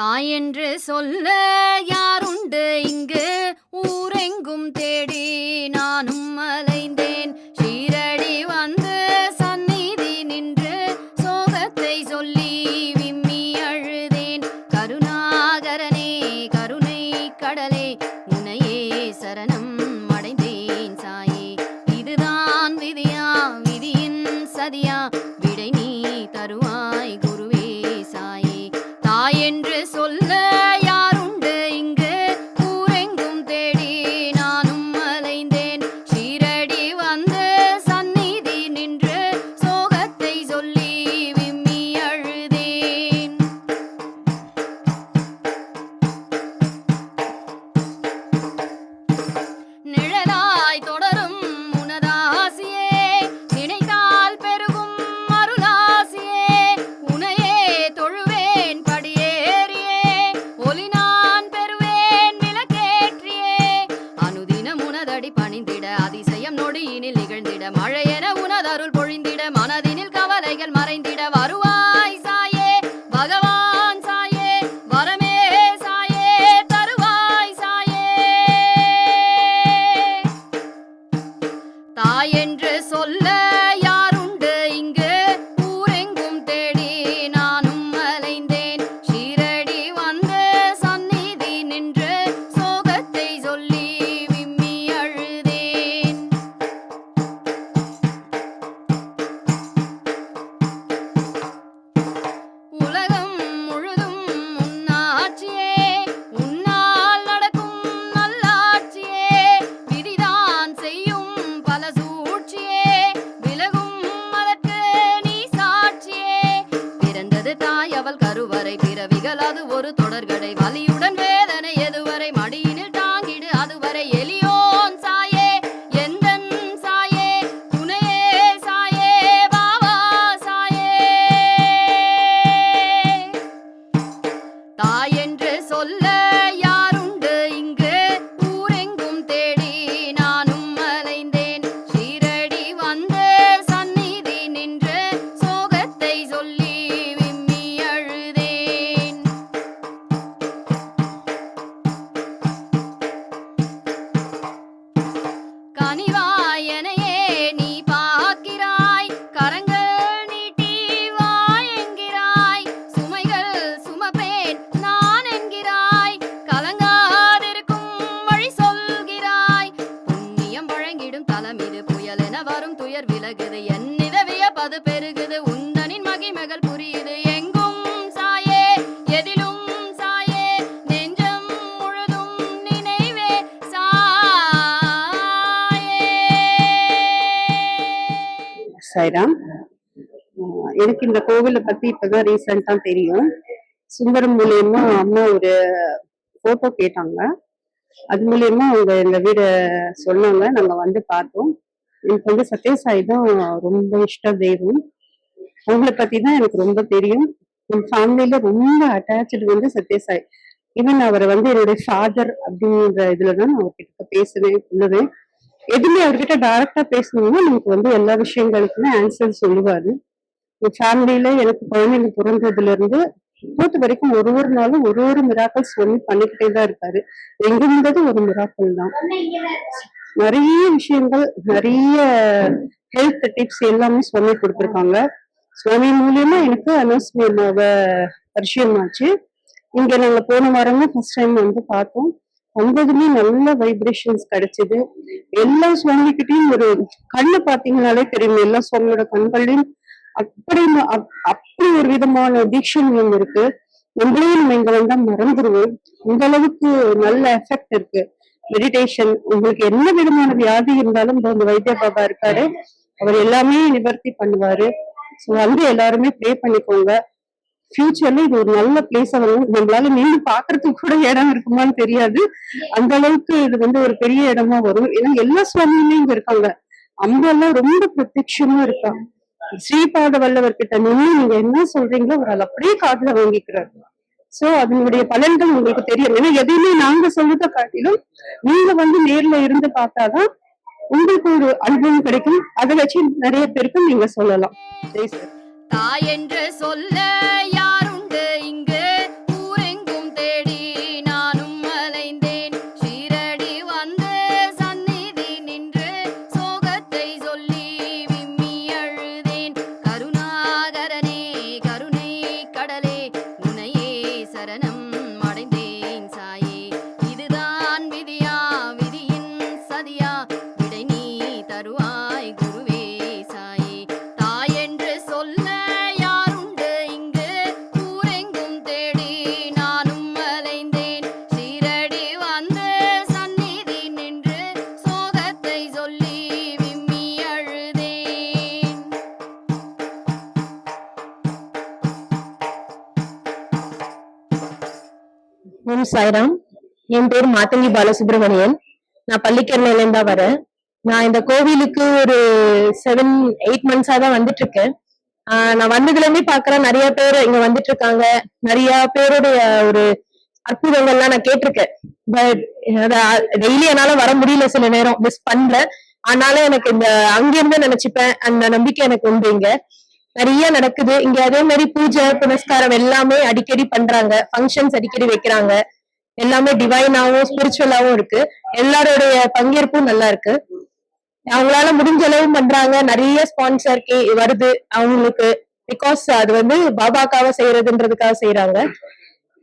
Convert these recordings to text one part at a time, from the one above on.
தாய் சொல்ல யாருண்டு? இங்கு ஊரெங்கும் தேடி நானும் மல எனக்கு இந்த கோவிலை பத்தி இப்பதான் ரீசெண்டா தெரியும். சுந்தரம் மூலியமா அம்மா ஒரு போட்டோ கேட்டாங்க. அது மூலியமா அவங்க எங்க வீட சொன்னாங்க. நாங்க வந்து பார்த்தோம். எனக்கு வந்து சத்யசாய் தான் ரொம்ப இஷ்ட தெய்வம். அவங்கள பத்தி தான் எனக்கு ரொம்ப தெரியும். என் ஃபேமிலியில ரொம்ப அட்டாச்சு வந்து சத்யசாய் ஈவன் அவரை வந்து என்னுடைய ஃபாதர் அப்படின்ற இதுல தான் நான் அவர்கிட்ட பேசுவேன் சொல்லுவேன். எதுவுமே அவர்கிட்ட டைரக்டா பேசணும்னா நமக்கு வந்து எல்லா விஷயங்களுக்குமே ஆன்சர் சொல்லுவாரு. என் ஃபேமிலியில எனக்கு குழந்தைங்க பிறந்ததுல இருந்து இப்போது வரைக்கும் ஒரு ஒரு நாளும் ஒரு ஒரு மிராக்கல்ஸ் வந்து பண்ணிக்கிட்டே தான் இருக்காரு எங்க இருந்தது ஒரு மிராக்கல் தான். நிறைய விஷயங்கள் நிறைய ஹெல்த் டிப்ஸ் எல்லாமே சுவாமி கொடுத்துருக்காங்க. சுவாமி மூலியமா எனக்கு அனௌன்ஸ்மி அம்மாவை பரிச்சயம் ஆச்சு. இங்க நாங்க போன வாரமே ஃபர்ஸ்ட் டைம் வந்து பார்த்தோம். வந்ததுமே நல்ல வைப்ரேஷன்ஸ் கிடைச்சது. எல்லா சுவாமிகிட்டையும் ஒரு கண்ணு பாத்தீங்கன்னாலே தெரியும். எல்லா சுவாமியோட கண்கள்லயும் அப்படி அப்படி ஒரு விதமான தீட்சண்யம் இருக்கு. உங்களையும் நம்ம இங்க வந்தா மறந்துடுவோம் இந்த அளவுக்கு நல்ல எஃபெக்ட் இருக்கு. மெடிடேஷன் உங்களுக்கு என்ன விதமான வியாதி இருந்தாலும் இந்த வைத்திய பாபா இருக்காரு. அவர் எல்லாமே நிவர்த்தி பண்ணுவாரு. ஸோ வந்து எல்லாருமே ப்ரே பண்ணிக்கோங்க. ஃபியூச்சர்ல இது ஒரு நல்ல பிளேஸ் வரும் நம்மளால மீண்டும் பாக்குறதுக்கு கூட இடம் இருக்குமான்னு தெரியாது. அந்த அளவுக்கு இது வந்து ஒரு பெரிய இடமா வரும். ஏன்னா எல்லா சுவாமியுமே இங்க இருக்காங்க. அம்பெல்லாம் ரொம்ப பிரத்யட்சமா இருக்காங்க. ஸ்ரீபாத வல்லவர் கிட்ட நின்று நீங்க என்ன சொல்றீங்களோ அவர் அதை அப்படியே காட்டுல வாங்கிக்கிறாரு. சோ அதனுடைய பலன்கள் உங்களுக்கு தெரியும். ஏன்னா எதையுமே நாங்க சொல்றதை காட்டிலும் நீங்க வந்து நேர்ல இருந்து பார்த்தாதான் உங்களுக்கு ஒரு அனுபவம் கிடைக்கும். அதை வச்சு நிறைய பேருக்கும் நீங்க சொல்லலாம். தாய் என்று சொல்ல சாய்ராம். என் பேர் மாத்தங்கி பாலசுப்ரமணியன். நான் பள்ளிக்கரணையில இருந்தா வரேன். நான் இந்த கோவிலுக்கு ஒரு செவன் எயிட் மந்த்ஸா தான் வந்துட்டு இருக்கேன் நான் வந்ததுல இருந்தே பாக்குறேன் நிறைய பேர் இங்க வந்துட்டு இருக்காங்க நிறைய பேருடைய ஒரு அற்புதங்கள்லாம் நான் கேட்டிருக்கேன். பட் டெய்லி என்னால வர முடியல சில நேரம். மிஸ் பண்ணல. ஆனாலும் எனக்கு இந்த அங்கிருந்து நினைச்சுப்பேன். அந்த நம்பிக்கை எனக்கு உண்டு இங்க. நிறைய நடக்குது. இங்க அதே மாதிரி பூஜை புனஸ்காரம் எல்லாமே அடிக்கடி பண்றாங்க. ஃபங்க்ஷன்ஸ் அடிக்கடி வைக்கிறாங்க. எல்லாமே டிவைனாவும் ஸ்பிரிச்சுவலாவும் இருக்கு. எல்லாருடைய பங்கேற்பும் நல்லா இருக்கு. அவங்களால முடிஞ்ச அளவு பண்றாங்க. நிறைய ஸ்பான்சர் வருது. அவங்களுக்கு பிகாஸ் அது வந்து பாபாக்காக செய்யறதுன்றதுக்காக செய்யறாங்க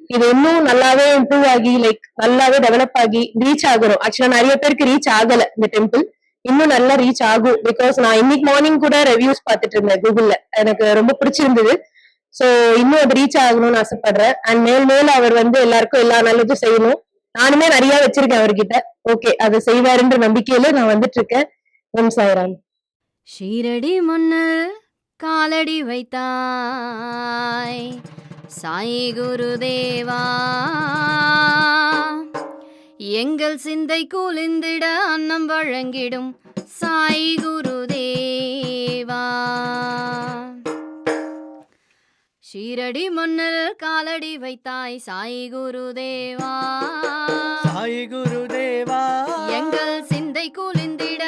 இது இன்னும் நல்லாவே இம்ப்ரூவ் ஆகி லைக் நல்லாவே டெவலப் ஆகி ரீச் ஆகுறோம் ஆக்சுவலா நிறைய பேருக்கு ரீச் ஆகல இந்த டெம்பிள் இன்னும் நல்லா ரீச் ஆகும். பிகாஸ் நான் இன்னைக்கு மார்னிங் கூட ரிவ்யூஸ் பார்த்துட்டு இருந்தேன் கூகுள்ல எனக்கு ரொம்ப பிடிச்சிருந்தது. சோ இன்னும் அது ரீச் ஆகணும்னு ஆசைப்படுறேன். அண்ட் மேல் மேல் அவர் வந்து எல்லாருக்கும் எல்லா நல்லதும் செய்யணும். நானுமே நிறைய வச்சிருக்கேன் அவர்கிட்ட. ஓகே அதை செய்வாருன்ற நம்பிக்கையில நான் வந்துட்டு இருக்கேன் ஓம் சாய்ராம். ஷீரடி மண்ணில் காலடி வைத்தாய். சாய் குருதேவா எங்கள் சிந்தை குளிந்திட அன்னம் வழங்கிடும் சாய் குருதேவா ஷீரடி மண்ணில் காலடி வைத்தாய் சாய் குருதேவா. சாய் குருதேவா. எங்கள் சிந்தை குளிந்திட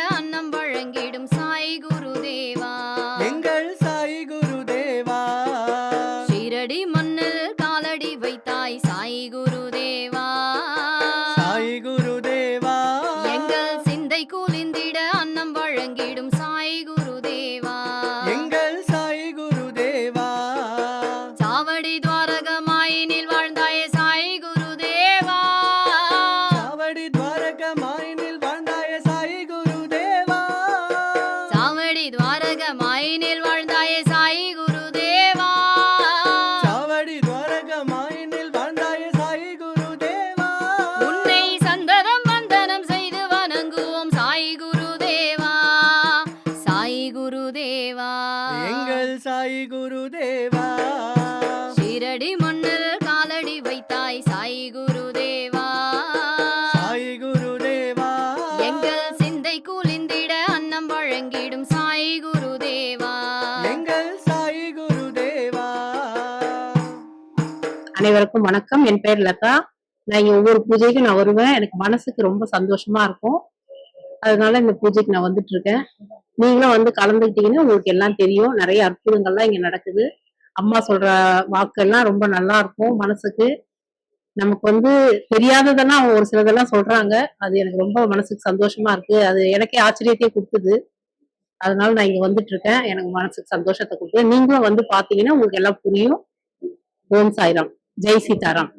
அனைவருக்கும் வணக்கம். என் பேர் லதா. நான் ஒவ்வொரு பூஜைக்கும் நான் வருவேன். எனக்கு மனசுக்கு ரொம்ப சந்தோஷமா இருக்கும். அதனால இந்த பூஜைக்கு நான் வந்துட்டு இருக்கேன் நீங்களும் வந்து கலந்துக்கிட்டீங்கன்னா உங்களுக்கு எல்லாம் தெரியும். நிறைய அற்புதங்கள்லாம் இங்க நடக்குது. அம்மா சொல்ற வாக்கெல்லாம் ரொம்ப நல்லா இருக்கும் மனசுக்கு. நமக்கு வந்து தெரியாததெல்லாம் அவங்க ஒரு சிலதெல்லாம் சொல்றாங்க. அது எனக்கு ரொம்ப மனசுக்கு சந்தோஷமா இருக்கு. அது எனக்கே ஆச்சரியத்தையே கொடுக்குது. அதனால நான் இங்க வந்துட்டு இருக்கேன் எனக்கு மனசுக்கு சந்தோஷத்தை கொடுத்து நீங்களும் வந்து பாத்தீங்கன்னா உங்களுக்கு எல்லாம் புரியும். ஓம் சாய்ராம். ஜெய் சீதாராம்.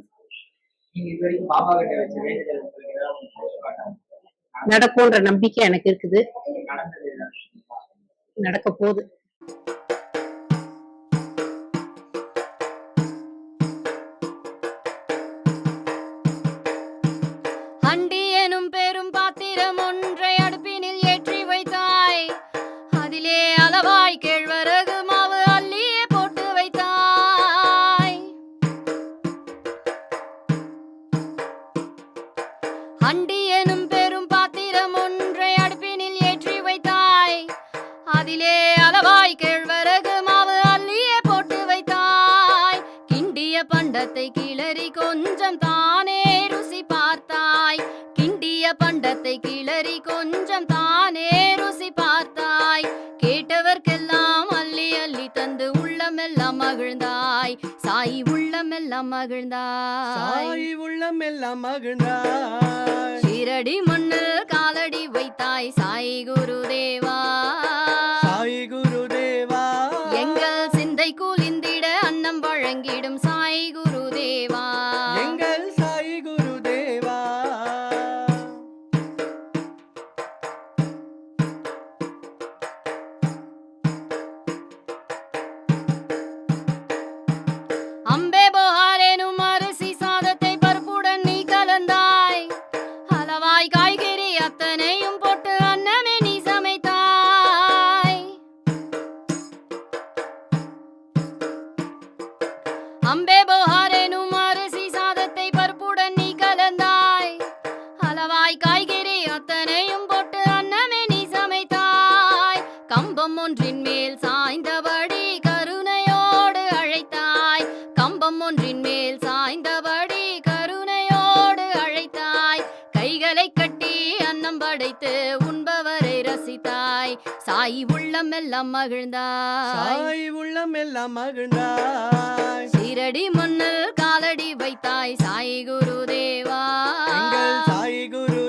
நடக்கும்ன்ற நம்பிக்கை எனக்கு இருக்குது? நடக்க போகுது அண்டி எனும் பெரும் பாத்திரம் ஒன்றை அடுப்பினில் ஏற்றி வைத்தாய். அதிலே அளவாய் கேழ்வரகு மாவு அள்ளியே போட்டு வைத்தாய். கிண்டிய பண்டத்தை கிளறி கொஞ்சம் தானே மகிழ்ந்தாய். உள்ளம் எல்லாம் மகிழ்ந்தாய். ஷீரடி மண்ணில் காலடி வைத்தாய் சாய் குருதேவா. சாய் சாய் உள்ளம் எல்லாம் மகிழ்ந்தாய். சாய் உள்ளம் எல்லாம் மகிழ்ந்தாய். சீரடி மண்ணில் காலடி வைத்தாய் சாய் குருதேவா. எங்கள் சாய் குரு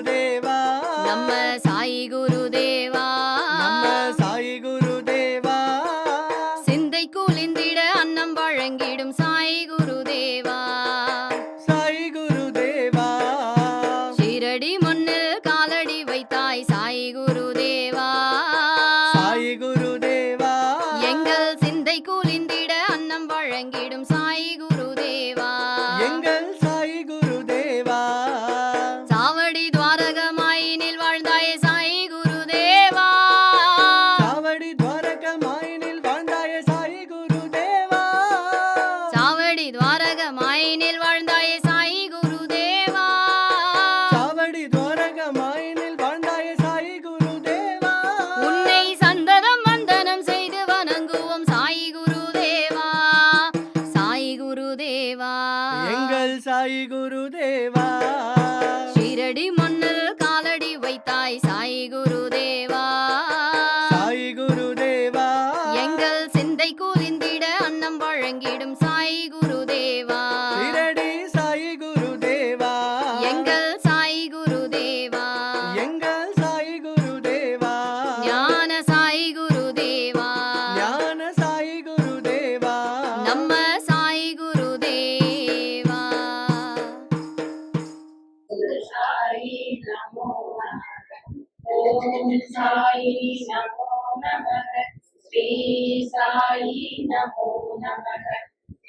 जय साई नमो नमः।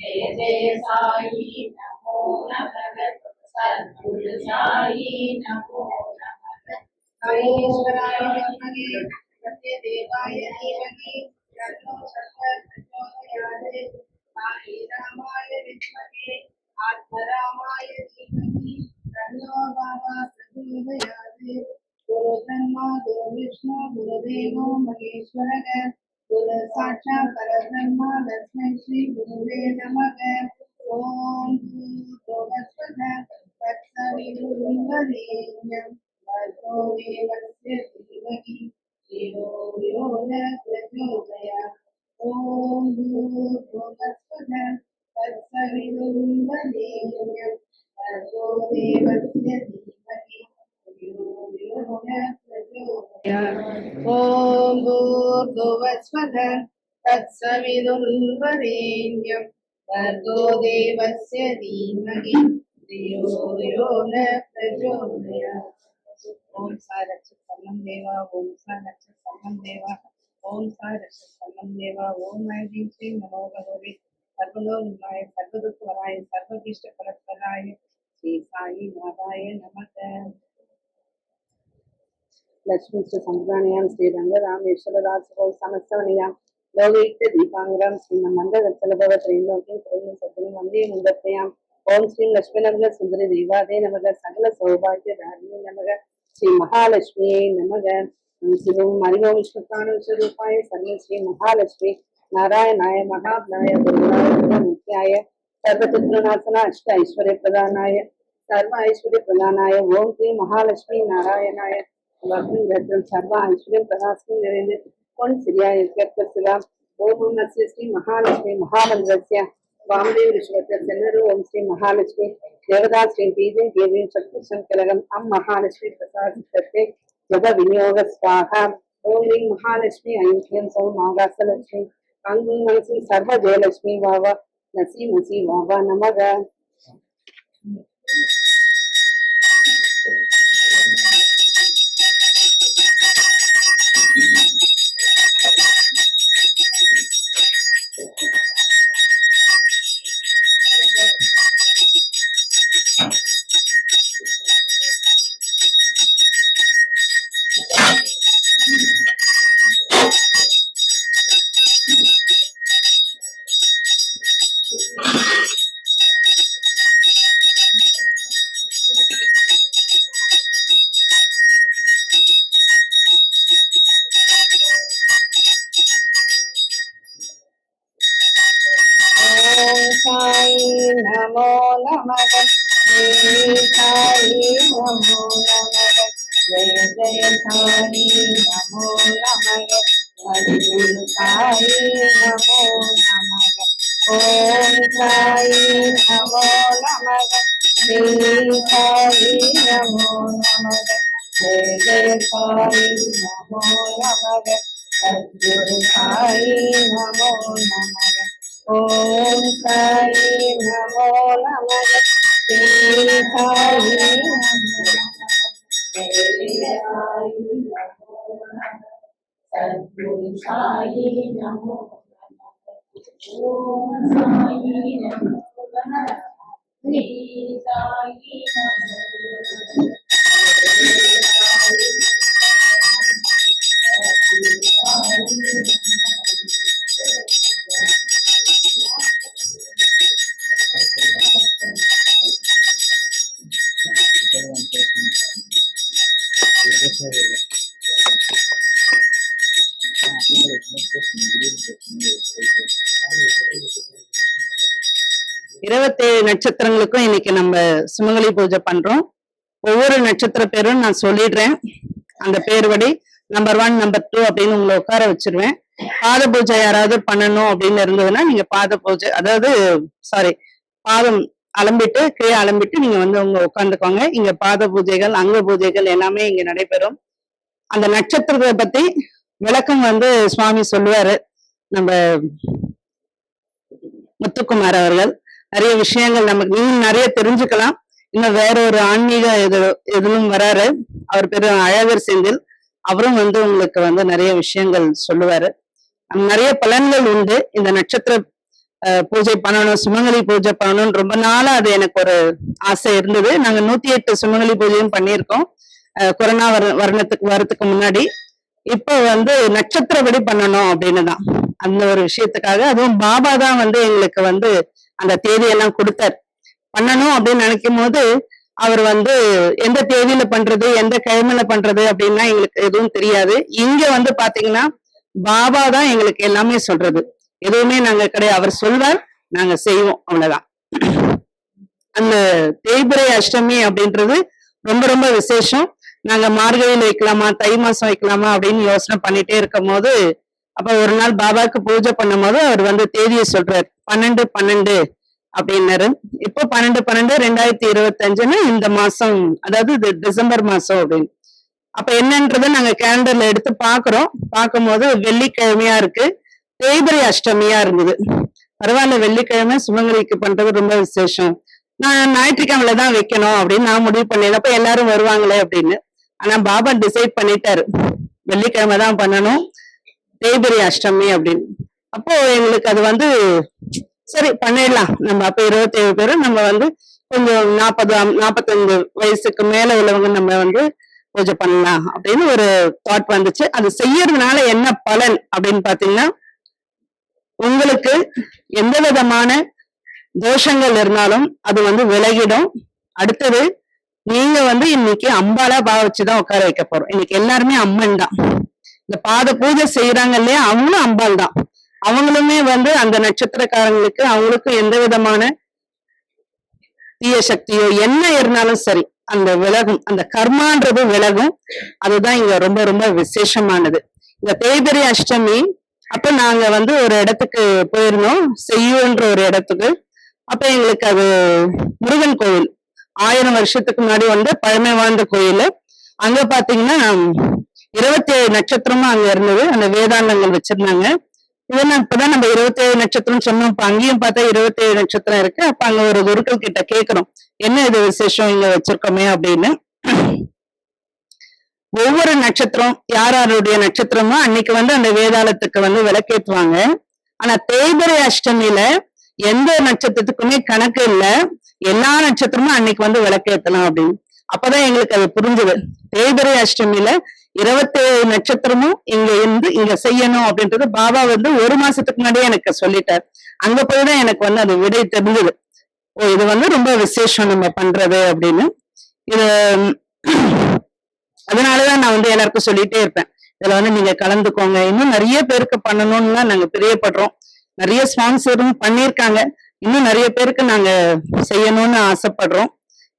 जय जय साई नमो नमः। सद्गुरु साई नमो नमः। हरेश्वराय विद्महे सत्यदेवाय धीमहि तन्नो सत्तः प्रचोदयात् साई रामाय विद्महे आत्मरामाय धीमहि तन्नो बाबा प्रचोदयात् गुरुब्रह्मा गुरुविष्णु गुरुदेवो महेश्वरः गुरु साक्षात् परब्रह्म तस्मै श्री गुरुवे नमः। ॐ भूर्भुवस्वः तत्सवितुर्वरेण्यं भर्गो देवस्य धीमहि धियो यो ॐ भूर्भुवस्वः तत्सवितुर्वरेण्यं भर्गो देवस्य धीमहि धियो यो न प्रचोदयात् ॐ सा रक्षः सर्वं देवा ॐ सा रक्षः सर्वं देवा ॐ सा रक्षः सर्वं देवा ॐ ऐं ह्रीं श्रीं नमो भगवते सर्वलोकनाय सर्वदुःखवराय सर्वभीष्टफलप्रदाय श्री साई नाथाय नमः లక్ష్మీ శ్రీ సంప్రాణయాం శ్రీ రంగరామేశ్వరరాజు సమస్తవనియాం లోకయుక్త దీపాంగరాం శ్రీ మందగచ్చలభవ త్రైలోక్యం త్రైలో సద్గురు వందే ముందత్రయాం ఓం శ్రీ లక్ష్మీనమగ సుందరి దేవాదే నమగ సకల సౌభాగ్య ధారిణి నమగ శ్రీ మహాలక్ష్మియే నమగ శివం మరియు విష్ణుకాను స్వరూపాయ సర్వ శ్రీ మహాలక్ష్మి నారాయణాయ మహాజ్ఞాయ గురునాయ నిత్యాయ సర్వచిత్రనాశన అష్ట ఐశ్వర్య ప్రదానాయ సర్వ ఐశ్వర్య ప్రదానాయ ఓం శ్రీ మహాలక్ష్మి నారాయణాయ వాకింగ్ సర్వ ఐశ్వర్యం తదాస్మి నరేంద్ర ఓం శ్రియాయ జగత్సలా ఓం నస్య శ్రీ మహాలక్ష్మి మహామంత్రస్య వామదేవి ఋషివత్సన్నరు ఓం శ్రీ మహాలక్ష్మి దేవదా శ్రీ బీజం దేవీం శక్తి సంకలగం అం మహాలక్ష్మి ప్రసాదిస్తే జగ వినియోగ స్వాహ ఓం హ్రీం మహాలక్ష్మి ఐంఖ్యం సౌ నాగాసలక్ష్మి అంగు మనసి సర్వ జయలక్ష్మి వావ నసి ముసి వావ నమగ నమో నమ జయ సాయి నమో నమ జయ జయ సాయి నమో నమ హరిగురు సాయి నమో నమ ఓం సాయి నమో నమ శ్రీ సాయి నమో నమ జయ జయ సాయి నమో నమ హరిగురు సాయి నమో నమ ఓం సాయి నమో నమ శ్రీ సాయి సాయి నమో ఓం సాయి నమో శ్రీ సాయి நட்சத்திரங்களுக்கும் இன்னைக்கு நம்ம சுமங்கலி பூஜை பண்றோம். ஒவ்வொரு நட்சத்திர பேரும் நான் சொல்லிடுறேன். அந்த பேர்படி நம்பர் ஒன் நம்பர் டூ அப்படின்னு உங்களை உட்கார வச்சிருவேன். பாத பூஜை யாராவது பண்ணணும் அப்படின்னு இருந்ததுன்னா நீங்க பாத பூஜை அதாவது சாரி பாதம் அலம்பிட்டு கீழே அலம்பிட்டு நீங்க வந்து உங்க உட்காந்துக்கோங்க இங்க பாத பூஜைகள் அங்க பூஜைகள் எல்லாமே இங்க நடைபெறும். அந்த நட்சத்திரத்தை பத்தி விளக்கம் வந்து சுவாமி சொல்லுவாரு. நம்ம முத்துக்குமார் அவர்கள். நிறைய விஷயங்கள் நமக்கு இன்னும் நிறைய தெரிஞ்சுக்கலாம். இன்னும் வேற ஒரு ஆன்மீக இது எதிலும் வராரு. அவர் பேரு அழகர் செந்தில். அவரும் வந்து உங்களுக்கு வந்து நிறைய விஷயங்கள் சொல்லுவாரு. நிறைய பலன்கள் உண்டு. இந்த நட்சத்திர பூஜை பண்ணணும் சுமங்கலி பூஜை பண்ணணும்னு ரொம்ப நாளா அது எனக்கு ஒரு ஆசை இருந்தது. நாங்க நூத்தி எட்டு சுமங்கலி பூஜையும் பண்ணியிருக்கோம். அஹ், கொரோனா வர வரணத்துக்கு வரத்துக்கு முன்னாடி. இப்போ வந்து நட்சத்திரப்படி பண்ணணும் அப்படின்னு தான் அந்த ஒரு விஷயத்துக்காக. அதுவும் பாபா தான் வந்து எங்களுக்கு வந்து அந்த தேதியெல்லாம் கொடுத்தார். பண்ணணும் அப்படின்னு நினைக்கும் போது அவர் வந்து எந்த தேதியில பண்றது எந்த கிழமையில பண்றது அப்படின்னா எங்களுக்கு எதுவும் தெரியாது. இங்க வந்து பாத்தீங்கன்னா பாபா தான் எங்களுக்கு எல்லாமே சொல்றது. எதுவுமே நாங்க கிடையாது. அவர் சொல்வார் நாங்க செய்வோம். அவ்வளவுதான். அந்த தேய்பிரை அஷ்டமி அப்படின்றது ரொம்ப ரொம்ப விசேஷம். நாங்க மார்கழியில வைக்கலாமா தை மாசம் வைக்கலாமா அப்படின்னு யோசனை பண்ணிட்டே இருக்கும் போது அப்ப ஒரு நாள் பாபாவுக்கு பூஜை பண்ணும் போது அவர் வந்து தேதியை சொல்றாரு. பன்னெண்டு பன்னெண்டு அப்படின்னாரு. இப்போ பன்னெண்டு பன்னெண்டு ரெண்டாயிரத்தி இருபத்தி அஞ்சுன்னு இந்த மாசம் அதாவது இது டிசம்பர் மாசம் அப்படின்னு. அப்ப என்னன்றதை நாங்க கேலண்டர்ல எடுத்து பாக்குறோம். பார்க்கும்போது வெள்ளிக்கிழமையா இருக்கு. தேய்பிரி அஷ்டமியா இருந்தது. பரவாயில்ல வெள்ளிக்கிழமை சுமங்கலிக்கு பண்றது ரொம்ப விசேஷம். நான் ஞாயிற்றுக்கிழமையில தான் வைக்கணும் அப்படின்னு நான் முடிவு பண்ணேன் அப்ப எல்லாரும் வருவாங்களே அப்படின்னு. ஆனா பாபா டிசைட் பண்ணிட்டாரு. வெள்ளிக்கிழமை தான் பண்ணணும். தேய்பிரை அஷ்டமி அப்படின்னு. அப்போ எங்களுக்கு அது வந்து சரி பண்ணிடலாம். நம்ம அப்ப இருபத்தேழு பேரும் நம்ம வந்து கொஞ்சம் நாற்பது நாற்பத்தஞ்சு வயசுக்கு மேல உள்ளவங்க நம்ம வந்து பூஜை பண்ணலாம் அப்படின்னு ஒரு தாட் வந்துச்சு. அது செய்யறதுனால என்ன பலன் அப்படின்னு பாத்தீங்கன்னா உங்களுக்கு எந்த விதமான தோஷங்கள் இருந்தாலும் அது வந்து விலகிடும். அடுத்தது நீங்க வந்து இன்னைக்கு அம்பாலா பாவிச்சுதான் உட்கார வைக்க போறோம். இன்னைக்கு எல்லாருமே அம்மன் தான். இந்த பாத பூஜை செய்யறாங்க இல்லையா? அவங்களும் அம்பாள் தான். அவங்களுமே வந்து அந்த நட்சத்திரக்காரங்களுக்கு அவங்களுக்கும் எந்த விதமான தீய சக்தியோ என்ன இருந்தாலும் சரி அந்த விலகும் அந்த கர்மான்றது விலகும். அதுதான் இங்க ரொம்ப ரொம்ப விசேஷமானது. இந்த தேய்பிரை அஷ்டமி அப்ப நாங்க வந்து ஒரு இடத்துக்கு போயிருந்தோம். செய்யூன்ற ஒரு இடத்துக்கு. அப்ப எங்களுக்கு அது முருகன் கோவில். ஆயிரம் வருஷத்துக்கு முன்னாடி வந்து பழமை வாழ்ந்த கோயில். அங்க பாத்தீங்கன்னா இருபத்தி ஏழு நட்சத்திரமும் அங்க இருந்தது. அந்த வேதாந்தங்கள் வச்சிருந்தாங்க. இதெல்லாம் இப்பதான் நம்ம இருபத்தி ஏழு நட்சத்திரம் சொன்னோம். இப்ப அங்கேயும் பார்த்தா இருபத்தி ஏழு நட்சத்திரம் இருக்கு. அப்ப அங்க ஒரு குருக்கள் கிட்ட கேட்கிறோம். என்ன இது விசேஷம்? இங்க வச்சிருக்கோமே அப்படின்னு. ஒவ்வொரு நட்சத்திரம் யார் யாருடைய நட்சத்திரமோ அன்னைக்கு வந்து அந்த வேதாளத்துக்கு வந்து விளக்கேத்துவாங்க. ஆனா தேய்பிரை அஷ்டமியில எந்த நட்சத்திரத்துக்குமே கணக்கு இல்ல. எல்லா நட்சத்திரமும் அன்னைக்கு வந்து விளக்கேத்தலாம் அப்படின்னு. அப்பதான் எங்களுக்கு அது புரிஞ்சுது. தேய்பிரை அஷ்டமியில இருபத்தேழு நட்சத்திரமும் இங்க இருந்து இங்க செய்யணும் அப்படின்றது பாபா வந்து ஒரு மாசத்துக்கு முன்னாடியே எனக்கு சொல்லிட்டார். அங்க போய் தான் எனக்கு வந்து அது விடை தெரிஞ்சது. ஓ இது வந்து ரொம்ப விசேஷம் நம்ம பண்றது அப்படின்னு. இது அதனாலதான் நான் வந்து எல்லாருக்கும் சொல்லிட்டே இருப்பேன். இதுல வந்து நீங்க கலந்துக்கோங்க. இன்னும் நிறைய பேருக்கு பண்ணணும்னு நாங்க பிரியப்படுறோம். நிறைய ஸ்பான்சரும் பண்ணியிருக்காங்க. இன்னும் நிறைய பேருக்கு நாங்க செய்யணும்னு ஆசைப்படுறோம்.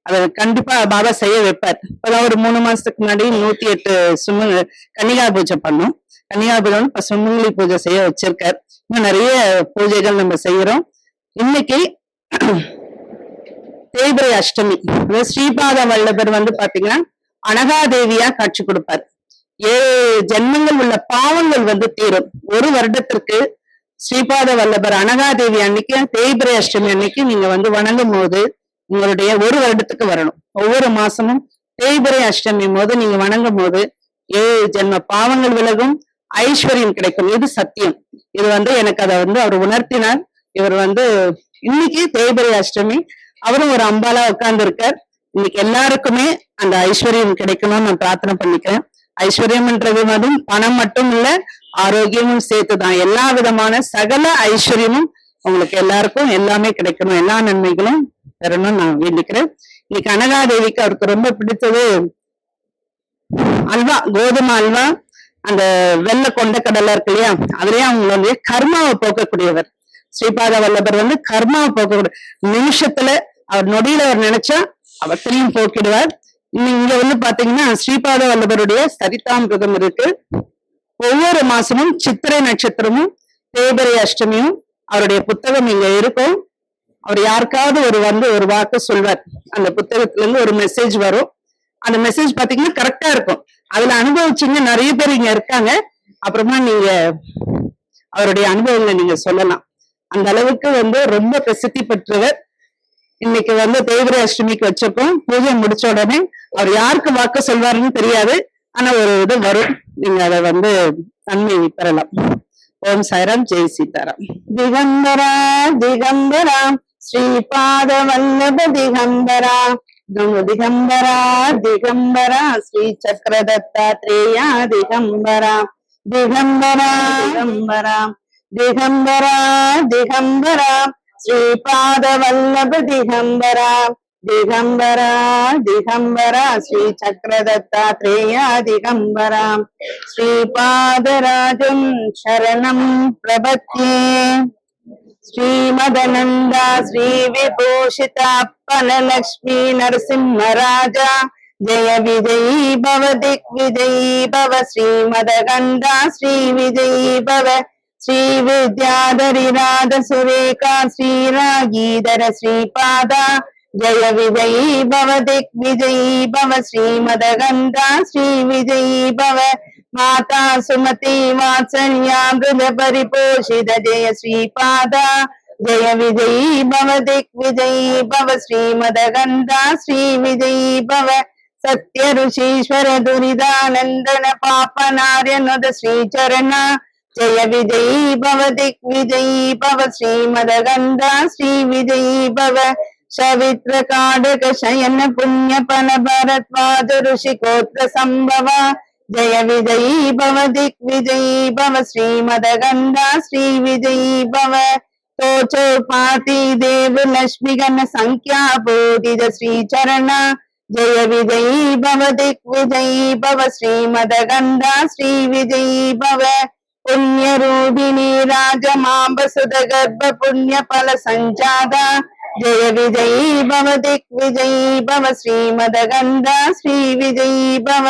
அவர் கண்டிப்பா பாபா செய்ய வைப்பார். இப்பதான் ஒரு மூணு மாசத்துக்கு முன்னாடி நூத்தி எட்டு சுமங்க கன்னிகா பூஜை பண்ணோம். கன்னிகா பூஜை இப்ப சுமங்கலி பூஜை செய்ய வச்சிருக்கார். இன்னும் நிறைய பூஜைகள் நம்ம செய்யறோம். இன்னைக்கு தேய்பிரை அஷ்டமி. அதாவது ஸ்ரீபாத வல்லபர் வந்து பாத்தீங்கன்னா அனகாதேவியா காட்சி கொடுப்பார். ஏழு ஜென்மங்கள் உள்ள பாவங்கள் வந்து தீரும். ஒரு வருடத்திற்கு ஸ்ரீபாத வல்லபர் அனகாதேவி அன்னைக்கு தேய்பிரை அஷ்டமி அன்னைக்கு நீங்க வந்து வணங்கும் போது உங்களுடைய ஒரு வருடத்துக்கு வரணும். ஒவ்வொரு மாசமும் தேய்பிரை அஷ்டமி போது நீங்க வணங்கும் போது ஏழு ஜென்ம பாவங்கள் விலகும் ஐஸ்வர்யம் கிடைக்கும். இது சத்தியம். இது வந்து எனக்கு அதை வந்து அவர் உணர்த்தினார். இவர் வந்து இன்னைக்கு தேய்பிரை அஷ்டமி. அவரும் ஒரு அம்பாலா உட்கார்ந்து இருக்கார் இன்னைக்கு எல்லாருக்குமே அந்த ஐஸ்வர்யம் கிடைக்கணும்னு நான் பிரார்த்தனை பண்ணிக்கிறேன். ஐஸ்வர்யம்ன்றது வந்து பணம் மட்டும் இல்ல ஆரோக்கியமும் சேர்த்துதான். எல்லா விதமான சகல ஐஸ்வர்யமும் உங்களுக்கு எல்லாருக்கும் எல்லாமே கிடைக்கணும். எல்லா நன்மைகளும் தரணும்னு நான் வேண்டிக்கிறேன். இன்னைக்கு அனகாதேவிக்கு அவருக்கு ரொம்ப பிடிச்சது அல்வா கோதுமை அல்வா அந்த வெள்ளை கொண்ட கடலை இருக்கு இல்லையா? அதுலயே அவங்களுடைய கர்மாவை போக்கக்கூடியவர். ஸ்ரீபாத வல்லபர் வந்து கர்மாவை போக்கக்கூடிய நிமிஷத்துல அவர் நொடியில அவர் நினைச்சா அவற்றையும் போக்கிடுவார். இன்னும் இங்க வந்து பாத்தீங்கன்னா ஸ்ரீபாத வல்லபருடைய சரிதாமிரதம் இருக்கு. ஒவ்வொரு மாசமும் சித்திரை நட்சத்திரமும் தேய்பிரை அஷ்டமியும் அவருடைய புத்தகம் இங்க இருக்கும். அவர் யாருக்காவது ஒரு வந்து ஒரு வாக்கு சொல்வார். அந்த புத்தகத்துல இருந்து ஒரு மெசேஜ் வரும். அந்த மெசேஜ் பாத்தீங்கன்னா கரெக்டா இருக்கும். அதுல அனுபவிச்சீங்க நிறைய பேர் இங்க இருக்காங்க. அப்புறமா நீங்க அவருடைய அனுபவங்களை நீங்க சொல்லலாம். அந்த அளவுக்கு வந்து ரொம்ப பிரசித்தி பெற்றவர். இன்னைக்கு வந்து தேய்பிரை அஷ்டமிக்கு வச்சிருக்கோம் பூஜை முடிச்ச உடனே அவர் யாருக்கு வாக்கு சொல்வாருன்னு தெரியாது. ஆனா ஒரு இது வரும். நீங்க அதை வந்து நன்மை பெறலாம். ஓம் சாய்ராம். ஜெய் சீதாராம். திகம்பரா. திகம்பரா ஸ்ரீபாத வல்லப திகம்பரா நம திகம்பரா திகம்பரா ஸ்ரீ சக்கர தத்தாத்ரேயா திகம்பரா திகம்பரா திகம்பரா திகம்பரா திகம்பரா ஸ்ரீபாத வல்லப திகம்பரா திகம்பரா ಶ್ರೀಮದನಂದ ಶ್ರೀ ವಿಭೂಷಿತ ಅಪ್ಪನ ಲಕ್ಷ್ಮೀ ನರಸಿಂಹರಾಜ ಜಯ ವಿಜಯೀ ಭವ ದಿಗ್ವಿಜಯೀ ಭವ ಶ್ರೀಮದಗಂಧ ಶ್ರೀ ವಿಜಯೀ ಭವ ಶ್ರೀ ವಿದ್ಯಾಧರಿ ರಾಧ ಸುರೇಖಾ ಶ್ರೀರಾಗೀಧರ ಶ್ರೀಪಾದ ಜಯ ವಿಜಯೀ ಭವ ದಿಗ್ವಿಜಯೀ ಭವ ಶ್ರೀಮದಗಂಧ ಶ್ರೀ ವಿಜಯೀ ಭವ माता सुमति वात्सल्यामृत परिपोषित जय श्रीपादा जय विजयी भव दिग्विजयी भव श्रीमदगन्धा श्रीविजयी भव सत्य ऋषीश्वर दुरिदानन्दन पापनार्यनुद श्रीचरण जय विजयी भव दिग्विजयी भव श्रीमदगन्धा श्रीविजयी भव ஜய விஜயீ பவ திக் விஜயீ பவ ஸ்ரீமதகண்டா ஸ்ரீ விஜயீ பவ. தோச்சோ பாதி தேவ லட்சுமி கண்ண சங்கியா போதித ஸ்ரீ சரணா ஜய விஜயீ பவ திக் விஜயீ பவ. ஸ்ரீமதகண்டா ஸ்ரீ விஜயீ பவ புண்ணியரூபிணி ராஜமாம்ப சுதகர்ப்ப புண்ணிய பல சஞ்சாதா. ஜய விஜயீ பவ திக் விஜயீ பவ ஸ்ரீமதகண்டா ஸ்ரீ விஜயீ பவ.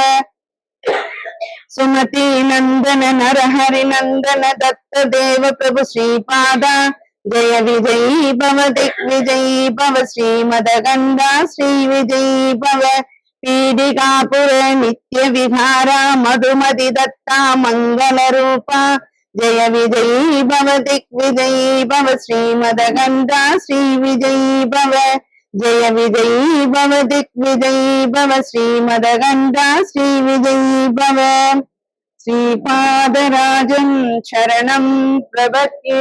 సుమతి నందన నరహరి నందన దత్త దేవ ప్రభు శ్రీపాద జయ విజయీ భవ దిగ్విజయీ భవ శ్రీమదగంధ శ్రీ విజయీ భవ పీడికాపుర నిత్య విహార మధుమతి దత్త మంగళ రూప జయ విజయీ భవ దిగ్విజయీ భవ శ్రీమదగంధ శ్రీ విజయీ భవ జయ విజయీ భవ దిగ్విజయీ భవ శ్రీమదగంగా శ్రీ విజయీ భవ శ్రీపాదరాజం శరణం ప్రపత్యే